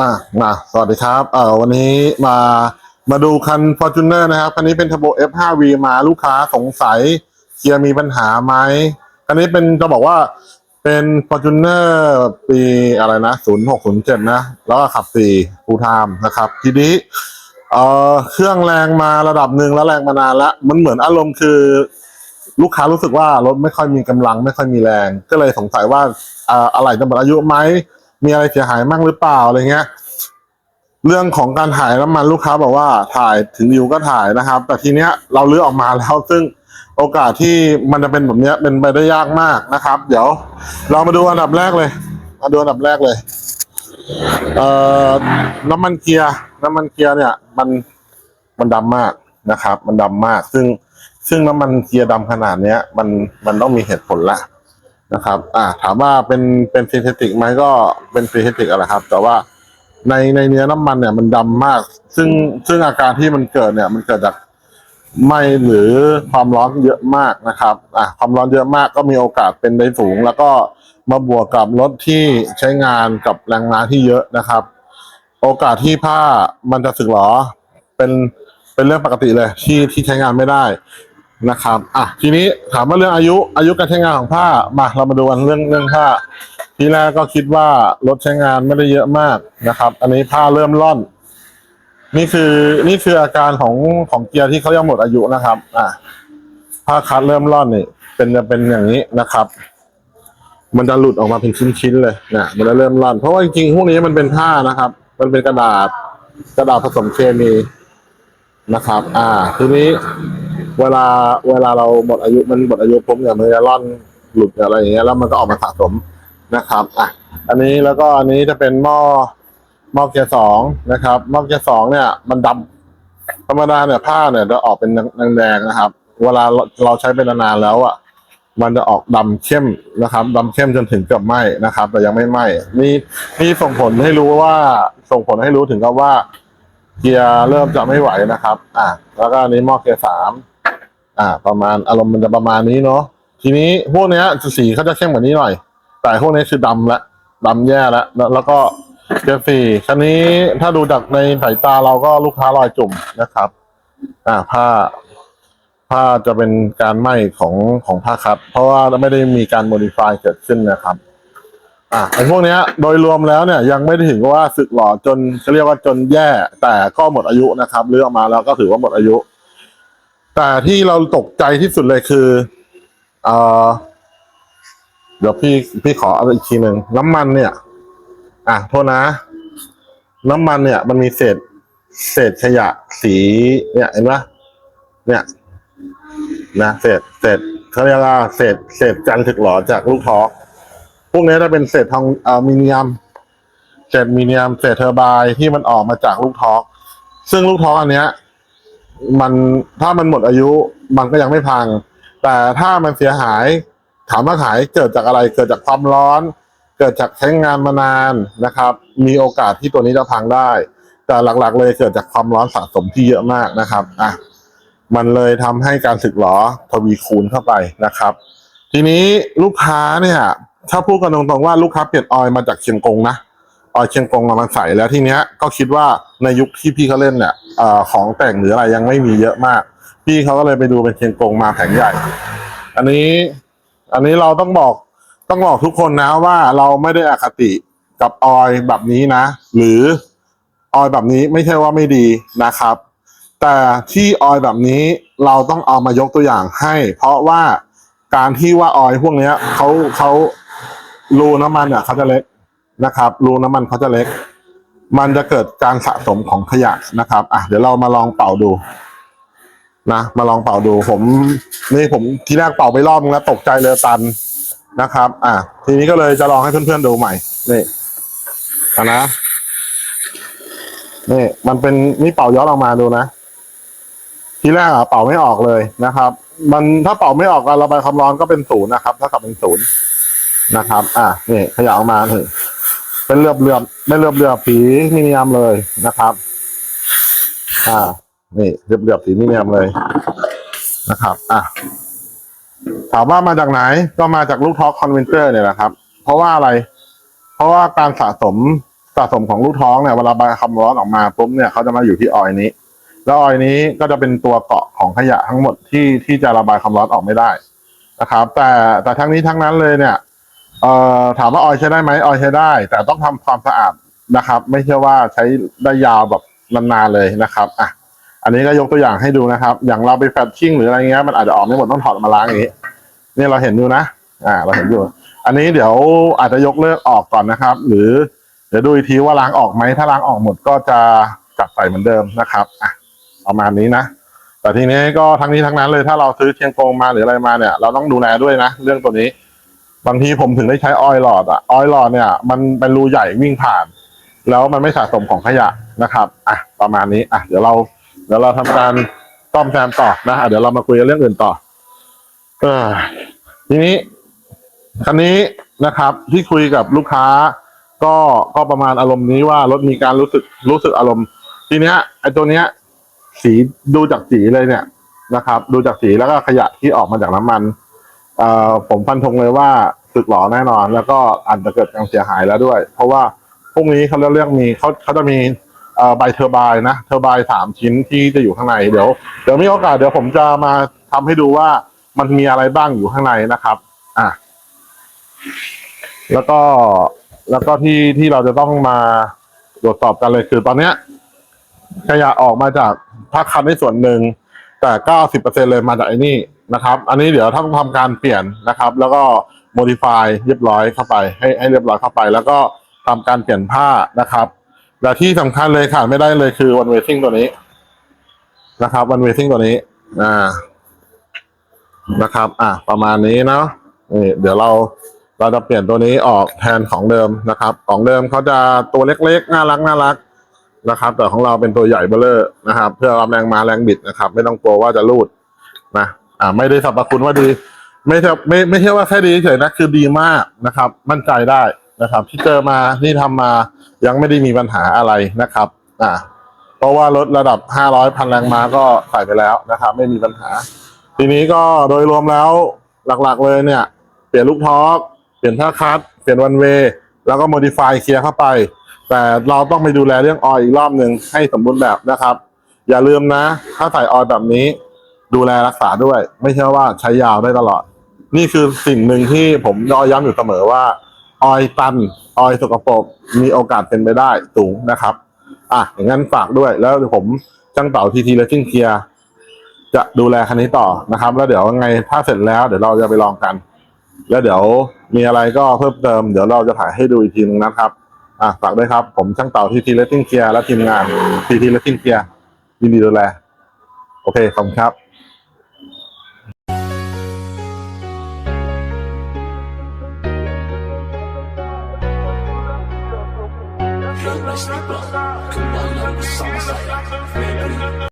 มามาสวัสดีครับ เอ่อวันนี้มามาดูคัน Fortuner นะครับ คันนี้เป็น Turbo F5V มาลูกค้าสงสัยเกียร์มีปัญหาไหม คันนี้เป็นจะบอกว่าเป็น Fortuner ปีอะไรนะ0607 นะ แล้วก็ขับ4 full time นะครับ ทีนี้เอ่อเครื่องแรงมาระดับหนึ่งแล้วแรงมานานละมันเหมือนอารมณ์คือลูกค้ารู้สึกว่ารถไม่ค่อยมีกำลังไม่ค่อยมีแรง ก็เลยสงสัยว่าอ่ออะไรจะหมดอายุไหม มีอะไรเสียหายมั่งหรือเปล่าอะไรเงี้ย เรื่องของการถ่ายน้ำมันลูกค้าบอกว่าถ่ายถึงนิวก็ถ่ายนะครับ แต่ทีเนี้ยเราเลือกออกมาแล้วซึ่งโอกาสที่มันจะเป็นแบบเนี้ยเป็นไปได้ยากมากนะครับ เดี๋ยว เรามาดูอันดับแรกเลยมาดูอันดับแรกเลยเอ่อน้ำมันเกียร์น้ำมันเกียร์เนี่ย มันมันดำมากนะครับ มันดำมาก ซึ่งซึ่งน้ำมันเกียร์ดำขนาดเนี้ย มันมันต้องมีเหตุผลละ นะครับ อ่า ถามว่าเป็นเป็นซินเทติกไหมก็เป็นซินเทติกอะไรครับ แต่ว่าในในเนื้อน้ำมันเนี่ยมันดำมาก ซึ่งซึ่งอาการที่มันเกิดเนี่ย มันเกิดจากไหมหรือความร้อนเยอะมากนะครับ อ่าความร้อนเยอะมากก็มีโอกาสเป็นได้สูง แล้วก็มาบวกกับรถที่ใช้งานกับแรงงานที่เยอะนะครับ โอกาสที่ผ้ามันจะสึกหรอเป็นเป็นเรื่องปกติเลยที่ที่ใช้งานไม่ได้ นะครับ อะ ทีนี้ถามว่าเรื่องอายุ อายุการใช้งานของผ้า มา เรามาดูกันเรื่องเรื่องผ้า ทีแรกก็คิดว่ารถใช้งานไม่ได้เยอะมากนะครับ อันนี้ผ้าเริ่มร่อน นี่คือ นี่คืออาการของของเกียร์ที่เขายังหมดอายุนะครับ อะ ผ้าคัดเริ่มร่อนนี่เป็นจะเป็นอย่างนี้นะครับ มันจะหลุดออกมาเป็นชิ้นๆเลยนะมันจะเริ่มร่อน เพราะว่าจริงๆพวกนี้มันเป็นผ้านะครับ มันเป็นกระดาษ กระดาษผสมเคมีนะครับ อ่า ทีนี้ เวลาเวลาเราหมดอายุมันหมดอายุปุ๊บเนี่ยมันจะร่อนหลุดอะไรอย่างเงี้ยแล้วมันก็ออกมาสะสมนะครับอะอันนี้แล้วก็อันนี้จะเป็นหม้อหม้อเกียร์สองนะครับหม้อเกียร์สองเนี่ย มันดำธรรมดาเนี่ยผ้าเนี่ยจะออกเป็นแดงๆนะครับ เวลาเราใช้เป็นนานแล้วอะมันจะออกดำเข้มนะครับดำเข้มจนถึงเกือบไหม้นะครับ แต่ยังไม่ไหม้นี่นี่ส่งผลให้รู้ว่าส่งผลให้รู้ถึงกับว่า เกียร์เริ่มจะไม่ไหวนะครับ อะแล้วก็อันนี้หม้อเกียร์สาม อ่า ประมาณอารมณ์มันจะประมาณนี้เนาะทีนี้พวกเนี้ยสีเขาจะเข้มกว่านี้หน่อย แต่พวกนี้คือดำละดำแย่ล้วแล้วแล้วก็เกียร์สี่คันนี้ถ้าดูจากในสายตาเราก็ลูกค้ารอยจุ่มนะครับ อ่าผ้า ผ้าจะเป็นการไหม้ของของผ้าคัดเพราะว่าไม่ได้มีการโมดิฟายเกิดขึ้นนะครับอะไอ้พวกเนี้ยโดยรวมแล้วเนี่ยยังไม่ได้ถึงว่าสึกหล่อจนเขาเรียกว่าจนแย่ แต่ก็หมดอายุนะครับเลือกมาแล้วก็ถือว่าหมดอายุ แต่ที่เราตกใจที่สุดเลยคือเออเดี๋ยวพี่พี่ขอเอาอีกทีหนึ่งน้ำมันเนี่ย อะโทษนะ น้ำมันเนี่ย มันมีเศษ เศษขยะสีเนี่ยเห็นปะเนี่ย นะเศษเศษเขาเรียกว่าเศษเศษจันทร์ถึกหลอจากลูกท้อพวกนี้จะเป็นเศษทองอลูมิเนียมเศษมีเนียมเศษเทอร์ไบน์ที่มันออกมาจากลูกท้อซึ่งลูกท้ออันเนี้ย มันถ้ามันหมดอายุมันก็ยังไม่พัง แต่ถ้ามันเสียหาย ถามว่าหายเกิดจากอะไรเกิดจากความร้อน เกิดจากใช้งานมานานนะครับ มีโอกาสที่ตัวนี้จะพังได้ แต่หลักๆ เลยเกิดจากความร้อนสะสมที่เยอะมากนะครับอะมันเลยทำให้การสึกหรอทวีคูณเข้าไปนะครับ ทีนี้ลูกค้าเนี่ย ถ้าพูดกันตรงๆว่าลูกค้าเปลี่ยนออยล์มาจากเชียงกงนะ เชียงกงเอามาใส่แล้วทีเนี้ยก็คิดว่าในยุคที่พี่เขาเล่นเนี่ยอของแต่งหรืออะไรยังไม่มีเยอะมาก พี่เขาก็เลยไปดูเป็นเชียงกงมาแผงใหญ่ อันนี้อันนี้เราต้องบอกต้องบอกทุกคนนะว่าเราไม่ได้อคติกับออยแบบนี้นะ หรือออยแบบนี้ไม่ใช่ว่าไม่ดีนะครับ แต่ที่ออยแบบนี้เราต้องเอามายกตัวอย่างให้ เพราะว่าการที่ว่าออยพวกเนี้ยเขาเขารูน้ำมันเนี่ยเขาจะเล็ก นะครับรูน้ำมันเขาจะเล็ก มันจะเกิดการสะสมของขยะนะครับอะเดี๋ยวเรามาลองเป่าดูนะมาลองเป่าดู ผมนี่ผมทีแรกเป่าไปรอบนึงแล้วตกใจเลยตันนะครับ อะทีนี้ก็เลยจะลองให้เพื่อนๆดูใหม่นี่อะนะนี่มันเป็นนี่เป่าย้อนออกมาดูนะ ทีแรกอะเป่าไม่ออกเลยนะครับ มันถ้าเป่าไม่ออกการระบายความร้อนก็เป็นศูนย์นะครับ ถ้ากับเป็นศูนย์นะครับ อะนี่ขยะออกมาถึง เป็นเลือบเลือบไม่เลือบเลือบสีมิเนียมเลยนะครับ อ่า นี่เลือบเลือบสีมิเนียมเลยนะครับ อะถามว่ามาจากไหนก็มาจากลูกท็อกคอนเวนเตอร์เนี่ยแหละครับ เพราะว่าอะไร เพราะว่าการสะสมสะสมของลูกท้องเนี่ยเวลาบายความร้อนออกมาปุ๊บเนี่ยเขาจะมาอยู่ที่ออยนี้ แล้วออยนี้ก็จะเป็นตัวเกาะของขยะทั้งหมดที่ที่จะระบายความร้อนออกไม่ได้นะครับ แต่แต่ทั้งนี้ทั้งนั้นเลยเนี่ย เอ่อถามว่าออยใช้ได้ไหมออยใช้ได้ แต่ต้องทำความสะอาดนะครับ ไม่ใช่ว่าใช้ได้ยาวแบบนานๆเลยนะครับอะอันนี้ก็ยกตัวอย่างให้ดูนะครับ อย่างเราไปแฟตชิ่งหรืออะไรเงี้ยมันอาจจะออกไม่หมดต้องถอดมาล้างอย่างนี้นี่เราเห็นอยู่นะ อ่า เราเห็นอยู่ อันนี้เดี๋ยวอาจจะยกเลิกออกก่อนนะครับ หรือเดี๋ยวดูอีกทีว่าล้างออกไหมถ้าล้างออกหมดก็จะกลับใส่เหมือนเดิมนะครับอะประมาณนี้นะแต่ทีนี้ก็ทั้งนี้ทั้งนั้นเลยถ้าเราซื้อเชียงกงมาหรืออะไรมาเนี่ย เราต้องดูแลด้วยนะ เรื่องตัวนี้ บางทีผมถึงได้ใช้ออยล์หลอดอะออยล์หลอดเนี่ย มันเป็นรูใหญ่วิ่งผ่าน แล้วมันไม่สะสมของขยะนะครับอะประมาณนี้อะเดี๋ยวเราเดี๋ยวเราทำการซ่อมแซมต่อนะอะเดี๋ยวเรามาคุยกันเรื่องอื่นต่อ เออทีนี้คันนี้นะครับ ที่คุยกับลูกค้า ก็ก็ประมาณอารมณ์นี้ว่ารถมีการรู้สึกรู้สึกอารมณ์ ทีเนี้ยไอ้ตัวเนี้ย สีดูจากสีเลยเนี่ยนะครับ ดูจากสีแล้วก็ขยะที่ออกมาจากน้ำมัน เอ่อผมฟันธงเลยว่าสึกหลอแน่นอน แล้วก็อาจจะเกิดการเสียหายแล้วด้วย เพราะว่าพวกนี้เขาเรียกมีเขาเขาจะมีเอ่อใบเทอร์ไบน์นะเทอร์ไบน์สามชิ้นที่จะอยู่ข้างในเดี๋ยวเดี๋ยวมีโอกาสเดี๋ยวผมจะมาทำให้ดูว่ามันมีอะไรบ้างอยู่ข้างในนะครับ อะแล้วก็แล้วก็ที่ที่เราจะต้องมาตรวจสอบกันเลยคือตอนเนี้ยขยะออกมาจากภาคคันในส่วนหนึ่งแต่เก้าสิบเปอร์เซ็นเลยมาจากไอ้นี่ นะครับ อันนี้เดี๋ยวต้องทำการเปลี่ยนนะครับ แล้วก็ modify เรียบร้อยเข้าไป ให้ให้เรียบร้อยเข้าไป แล้วก็ทำการเปลี่ยนผ้านะครับและที่สำคัญเลยขาดไม่ได้เลยคือ one way sing ตัวนี้นะครับ one way sing ตัวนี้อ่านะครับ อะประมาณนี้เนาะนี่เดี๋ยวเราเราจะเปลี่ยนตัวนี้ออกแทนของเดิมนะครับ ของเดิมเขาจะตัวเล็กๆ น่ารักน่ารักนะครับ แต่ของเราเป็นตัวใหญ่เบ้อเลอร์นะครับ เพื่อรับแรงมาแรงบิดนะครับ ไม่ต้องกลัวว่าจะรูดนะ อ่าไม่ได้สรรพคุณว่าดี ไม่ใช่ไม่ไม่ใช่ว่าแค่ดีเฉยนะคือดีมากนะครับ มั่นใจได้นะครับ ที่เจอมาที่ทำมายังไม่ได้มีปัญหาอะไรนะครับ อ่าเพราะว่ารถระดับ500พันแรงม้าก็ใส่ไปแล้วนะครับ ไม่มีปัญหา ทีนี้ก็โดยรวมแล้วหลักๆเลยเนี่ย เปลี่ยนลูกท็อปเปลี่ยนท่าคัดเปลี่ยนวันเวแล้วก็โมดิฟายเคลียร์เข้าไป แต่เราต้องไปดูแลเรื่องออยล์อีกรอบหนึ่งให้สมบูรณ์แบบนะครับ อย่าลืมนะ ถ้าใส่ออยล์แบบนี้ ดูแลรักษาด้วย ไม่ใช่ว่าใช้ยาวได้ตลอด นี่คือสิ่งหนึ่งที่ผมย้อยย้ำอยู่เสมอว่า ออยตัน ออยสกปรกมีโอกาสเป็นไปได้สูงนะครับ อะอย่างนั้นฝากด้วยแล้วเดี๋ยวผมจ้างเต่าทีทีและทิ้งเคียร์จะดูแลคันนี้ต่อนะครับ แล้วเดี๋ยวไงถ้าเสร็จแล้วเดี๋ยวเราจะไปลองกัน แล้วเดี๋ยวมีอะไรก็เพิ่มเติมเดี๋ยวเราจะถ่ายให้ดูอีกทีนึงนะครับอะฝากด้วยครับ ผมช่างเต่าทีทีเลตติ้งเคียร์และทีมงานทีทีเลตติ้งเคียร์ยินดีดูแล โอเค ขอบคุณครับ